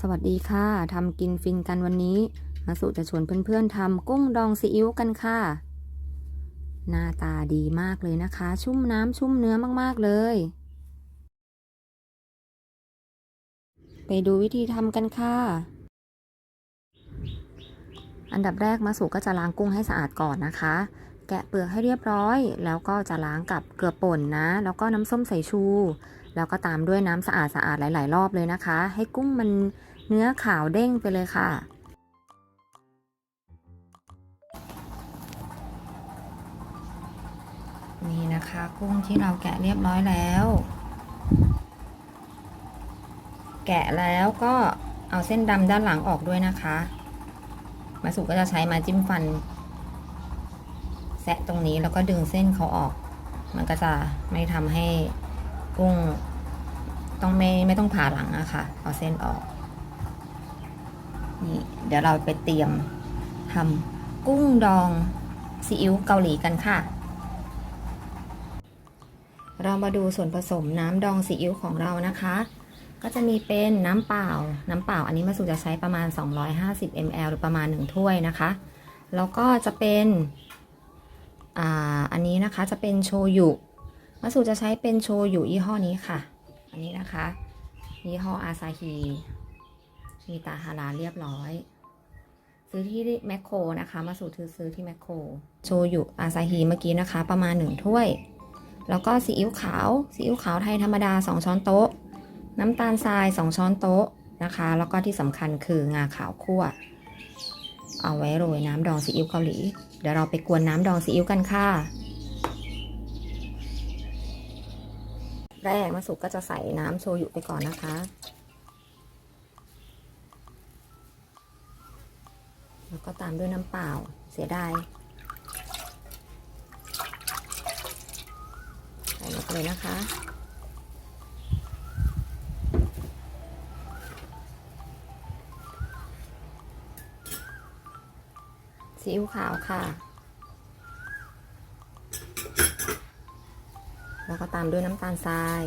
สวัสดีค่ะ ทำกินฟินกันวันนี้ มาสุจะชวนเพื่อนๆทำกุ้งดองซีอิ๊วกันค่ะ หน้าตาดีมากเลยนะคะ ชุ่มน้ำชุ่มเนื้อมากๆเลย ไปดูวิธีทำกันค่ะ อันดับแรกมาสุก็จะล้างกุ้งให้สะอาดก่อนนะคะ แกะเปลือกให้เรียบร้อย แล้วก็จะล้างกับเกลือป่นนะ แล้วก็น้ำส้มสายชู แล้วก็ตามด้วยน้ำสะอาดสะอาดๆหลาย ๆ รอบเลยนะคะ ให้กุ้งมันเนื้อขาวเด้งไปเลยค่ะ นี่นะคะกุ้งที่เราแกะเรียบร้อยแล้ว แกะแล้วก็เอาเส้นดำด้านหลังออกด้วยนะคะ มาสุก็จะใช้มาจิ้มฟัน แซะตรงนี้แล้วก็ดึงเส้นเขาออก มันก็จะไม่ทำให้ กุ้งต้องไม่ไม่ต้องผ่าหลังอะค่ะ เอาเส้นออก นี่เดี๋ยวเราไปเตรียมทำกุ้งดองซีอิ๊วเกาหลีกันค่ะ เรามาดูส่วนผสมน้ำดองซีอิ๊วของเรานะคะ ก็จะมีเป็นน้ำเปล่า น้ำเปล่าอันนี้มาสู่จะใช้ประมาณ 250 ml หรือประมาณ 1 ถ้วยนะคะ แล้วก็จะเป็น อ่า อันนี้นะคะจะเป็นโชยุ มาสูจะใช้เป็นโชยุยี่ห้อนี้ค่ะ อันนี้นะคะ ยี่ห้ออาซาฮีมีตาฮาราเรียบร้อย ซื้อที่แมคโครนะคะ มาสู่ซื้อที่แมคโครโชยุอาซาฮีเมื่อกี้นะคะ ประมาณ1ถ้วย แล้วก็ซีอิ๊วขาวซีอิ๊วขาวไทยธรรมดา 2 ช้อนโต๊ะ น้ำตาลทราย 2 ช้อนโต๊ะนะคะ แล้วก็ที่สำคัญคืองาขาวคั่ว เอาไว้โรยน้ำดองซีอิ๊วเกาหลี เดี๋ยวเราไปกวนน้ำดองซีอิ๊วกันค่ะ แรกมาสุกก็จะใส่น้ำโชยุไปก่อนนะคะ แล้วก็ตามด้วยน้ำเปล่าเสียดายใส่ลงไปเลยนะคะซีอิ๊วขาวค่ะ แล้วก็ตามด้วยน้ำตาลทราย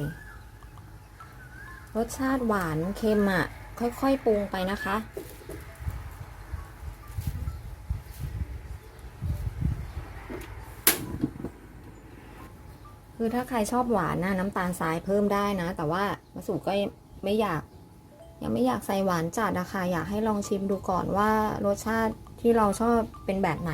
รสชาติหวานเค็มอะ ค่อยๆปรุงไปนะคะ คือถ้าใครชอบหวานนะน้ำตาลทรายเพิ่มได้นะ แต่ว่ามาสุก็ไม่อยากยังไม่อยากใส่หวานจัดนะคะอยากให้ลองชิมดูก่อนว่ารสชาติที่เราชอบเป็นแบบไหน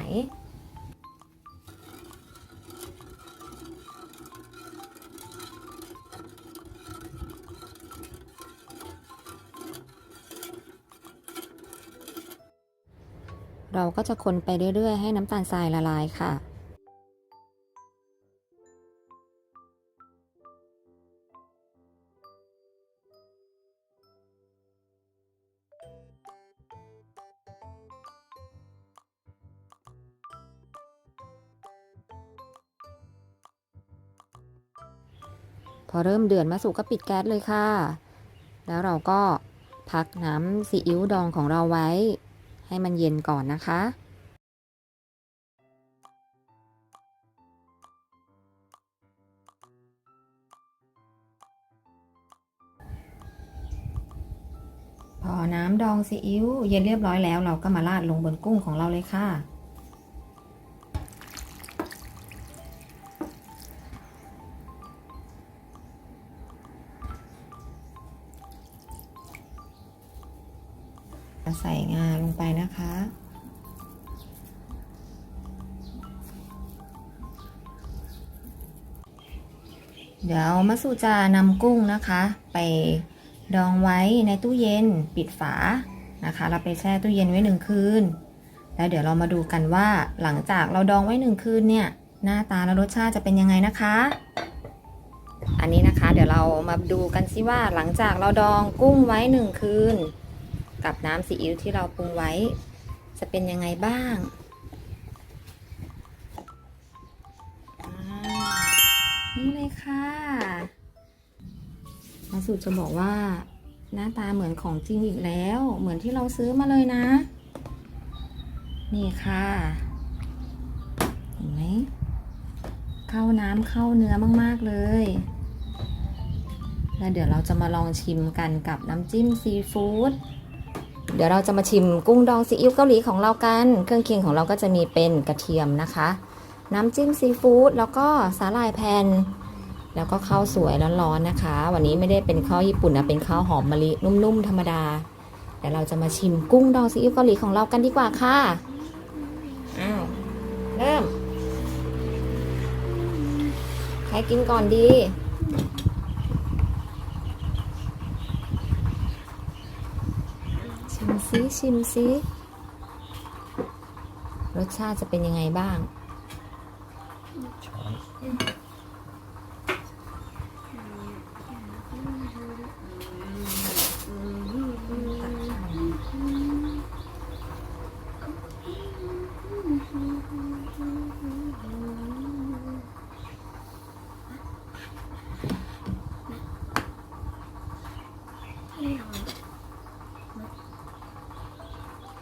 เราก็จะคนไปเรื่อยๆ ให้น้ำตาลทรายละลายค่ะ พอเริ่มเดือดมาสุก็ปิดแก๊สเลยค่ะ แล้วเราก็พักน้ำซีอิ๊วดองของเราไว้ ให้มันเย็นก่อนนะคะ พอน้ำดองซีอิ๊วเย็นเรียบร้อยแล้วเราก็มาราดลงบนกุ้งของเราเลยค่ะ ใส่งาลงไปนะคะ เดี๋ยวมัสุจะนำกุ้งนะคะ ไปดองไว้ในตู้เย็นปิดฝานะคะ เราไปแช่ตู้เย็นไว้หนึ่งคืน แล้วเดี๋ยวเรามาดูกันว่าหลังจากเราดองไว้หนึ่งคืนเนี่ย หน้าตาและรสชาติจะเป็นยังไงนะคะ อันนี้นะคะ เดี๋ยวเรามาดูกันสิว่าหลังจากเราดองกุ้งไว้หนึ่งคืน กับน้ำซีอิ๊วที่เราปรุงไว้ จะเป็นยังไงบ้างนี่เลยค่ะมาสุดจะบอกว่า หน้าตาเหมือนของจริงอีกแล้ว เหมือนที่เราซื้อมาเลยนะ นี่ค่ะ เห็นไหมเข้าน้ำเข้าเนื้อมาก ๆ เลย แล้วเดี๋ยวเราจะมาลองชิมกันกับน้ำจิ้มซีฟู้ด เดี๋ยวเราจะมาชิมกุ้งดองซีอิ๊วเกาหลีของเรากัน เครื่องเคียงของเราก็จะมีเป็นกระเทียมนะคะ น้ำจิ้มซีฟู้ดแล้วก็สาหร่ายแผ่นแล้วก็ข้าวสวยร้อนๆนะคะ วันนี้ไม่ได้เป็นข้าวญี่ปุ่นนะเป็นข้าวหอมมะลินุ่มๆธรรมดาเดี๋ยวเราจะมาชิมกุ้งดองซีอิ๊วเกาหลีของเรากันดีกว่าค่ะอ้าวเริ่มใครกินก่อนดี ชิมซิ รสชาติจะเป็นยังไงบ้างช้อนอืม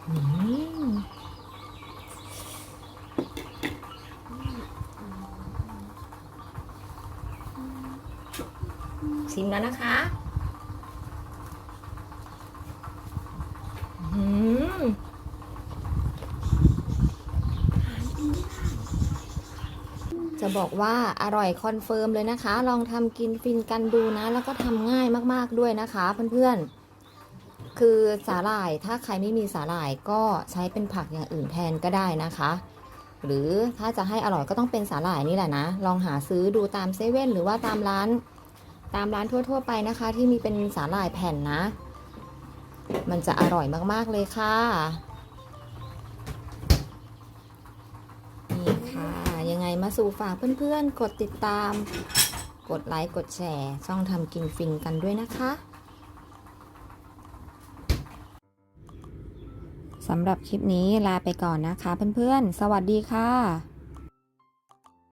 ชิมแล้วนะคะอืมจะบอกว่าอร่อยคอนเฟิร์มเลยนะคะ ลองทำกินฟินกันดูนะ แล้วก็ทำง่ายมากๆด้วยนะคะเพื่อนๆ คือสาหร่ายถ้าใครไม่มีสาหร่ายก็ใช้เป็นผักอย่างอื่นแทนก็ได้นะคะ หรือถ้าจะให้อร่อยก็ต้องเป็นสาหร่ายนี่แหละนะ ลองหาซื้อดูตามเซเว่นหรือว่าตามร้าน ตามร้านทั่ว ๆ ไปนะคะ ที่มีเป็นสาหร่ายแผ่นนะ มันจะอร่อยมากๆเลยค่ะนี่ค่ะ ยังไงมาสู่ฝากเพื่อนๆ กดติดตาม กดไลค์กดแชร์ช่องทำกินฟินกันด้วยนะคะ สำหรับคลิปนี้ลาไปก่อนนะคะเพื่อนๆ สวัสดีค่ะ